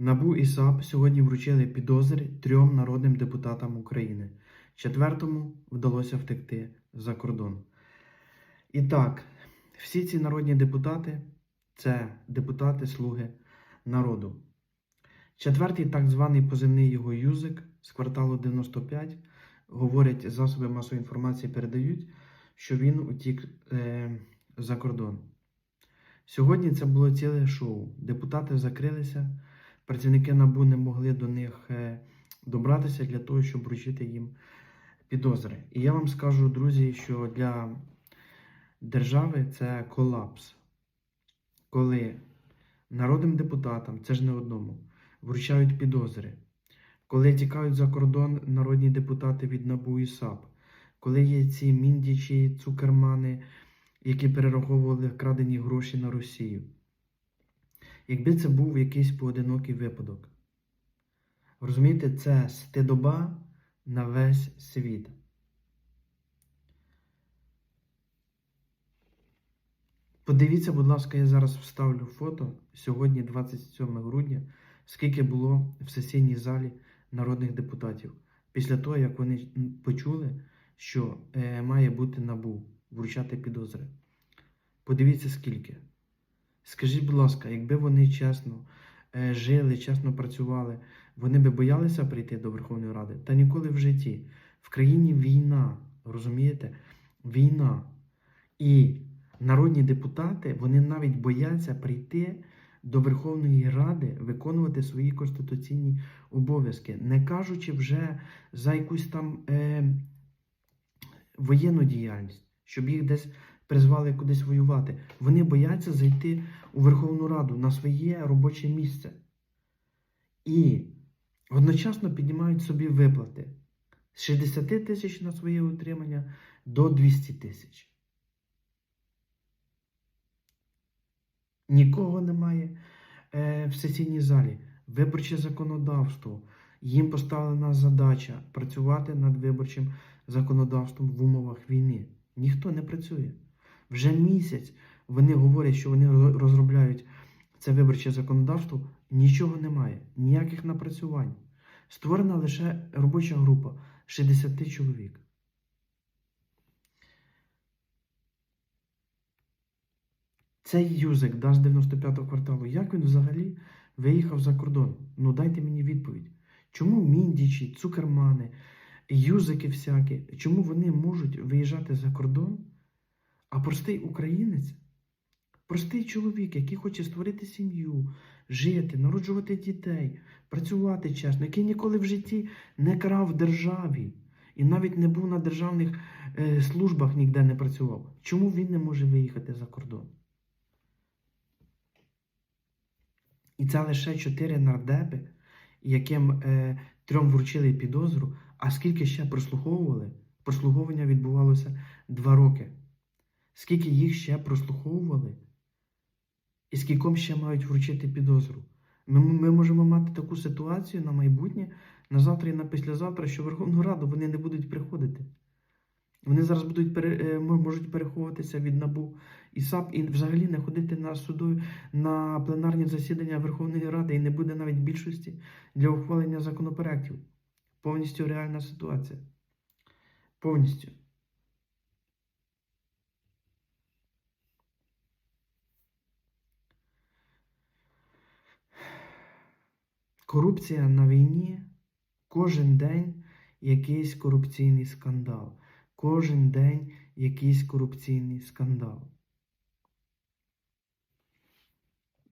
НАБУ і САП сьогодні вручили підозри трьом народним депутатам України. Четвертому вдалося втекти за кордон. І так, всі ці народні депутати це депутати Слуги народу. Четвертий, так званий позивний його юзик з кварталу 95, говорять, засоби масової інформації передають, що він утік е, за кордон. Сьогодні це було ціле шоу. Депутати закрилися, працівники НАБУ не могли до них е, добратися для того, щоб вручити їм підозри. І я вам скажу, друзі, що для держави це колапс, коли народним депутатам, це ж не одному, вручають підозри, коли тікають за кордон народні депутати від НАБУ і САП, коли є ці міндічі, цукермани, які перераховували вкрадені гроші на Росію. Якби це був якийсь поодинокий випадок. Розумієте, це стидоба на весь світ. Подивіться, будь ласка, я зараз вставлю фото сьогодні, 27 грудня, скільки було в сесійній залі народних депутатів. Після того, як вони почули, що е, має бути набу, вручати підозри. Подивіться, скільки. Скажіть, будь ласка, якби вони чесно е, жили, чесно працювали, вони би боялися прийти до Верховної Ради? Та ніколи в житті. В країні війна, розумієте? Війна. І народні депутати, вони навіть бояться прийти до Верховної Ради виконувати свої конституційні обов'язки, не кажучи вже за якусь там е, воєнну діяльність, щоб їх десь призвали кудись воювати. Вони бояться зайти у Верховну Раду на своє робоче місце. І одночасно піднімають собі виплати з 60 тисяч на своє утримання до 200 тисяч. Нікого немає е, в сесійній залі. Виборче законодавство. Їм поставлена задача працювати над виборчим законодавством в умовах війни. Ніхто не працює. Вже місяць вони говорять, що вони розробляють це виборче законодавство. Нічого немає, ніяких напрацювань. Створена лише робоча група 60 чоловік. Цей юзик да, з 95-го кварталу, як він взагалі виїхав за кордон? Ну дайте мені відповідь. Чому міндічі, цукермани, юзики всякі, чому вони можуть виїжджати за кордон, а простий українець, простий чоловік, який хоче створити сім'ю, жити, народжувати дітей, працювати чесно, який ніколи в житті не крав державі і навіть не був на державних е, службах ніде не працював. Чому він не може виїхати за кордон? І це лише чотири нардепи, яким е, трьом вручили підозру, а скільки ще прослуховували? Прослуховування відбувалося два роки. Скільки їх ще прослуховували? І скільком ще мають вручити підозру? Ми, ми можемо мати таку ситуацію на майбутнє, на завтра і на післязавтра, що Верховну Раду вони не будуть приходити. Вони зараз будуть е, можуть переховуватися від НАБУ і САП і взагалі не ходити на суду на пленарні засідання Верховної Ради і не буде навіть більшості для ухвалення законопроєктів. Повністю реальна ситуація. Повністю. Корупція на війні кожен день якийсь корупційний скандал. Кожен день якийсь корупційний скандал.